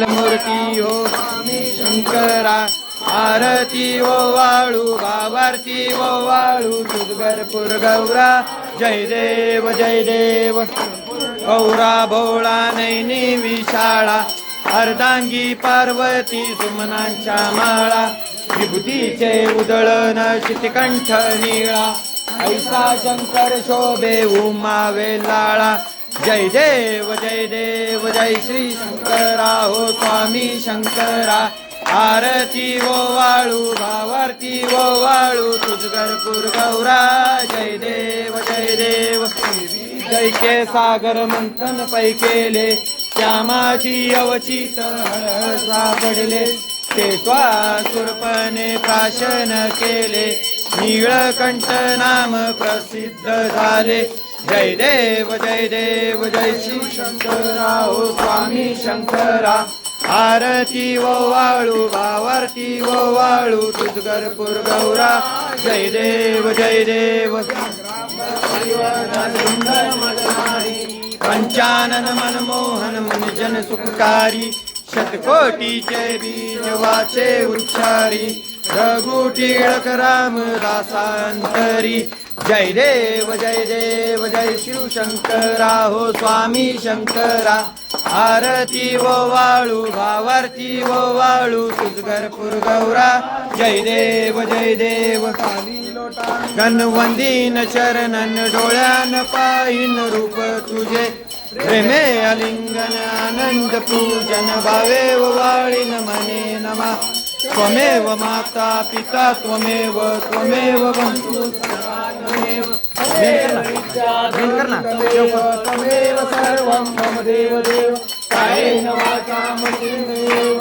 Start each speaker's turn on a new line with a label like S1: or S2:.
S1: मूर्ती हो शंकरा आरती ओ वाळू भावारती ओ वाळू तुझगरपूर गौरा जय देव जय देव. गौरा भोळा नैनी विशाळा अर्धांगी पार्वती सुमनांच्या माळा विभूतीचे उदळन शितकंठ निळा. ऐसा शंकर शोभे उमावे लाळा जय देव जय देव जय श्री शंकरा हो स्वामी शंकरा आरती वो वाळू भावार्थी वो वाळू तुझगरपूर गौरा. जय देव जय देव. जैके सागर मंथन पै केले. श्यामाची अवचित सापडले. ते सुरपणे प्राशन केले. नीळकंठ नाम प्रसिद्ध झाले. जय देव जय देव जय श्री शंकरा हो स्वामी शंकरा. आरती वो वाळू भावारती वो वाळू तुझगरपूर गौरा. जय देव जय देव. पंचानन मनमोहन मन जन सुखकारी. शतकोटीचे बीज वाचे उच्चारी रघु टिळक राम दासांतरी जय देव जय देव जय शिव शंकरा हो स्वामी शंकरा। आरती वो वाळू भावारती वो वाळू तुझगरपूर गौरा। जय देव जय देव। गणवंदीन चरणन डोळ्यान पाहिन रूप तुझे। प्रेमे अलिंगन आनंद पूजन भावे वाळीन मने नमा। त्वमेव माता पिता त्वमेव त्वमेव बंधू त्वमेव त्वमेव सर्वं मम देव देव कायेन वाचा मनसेन्द्रियेण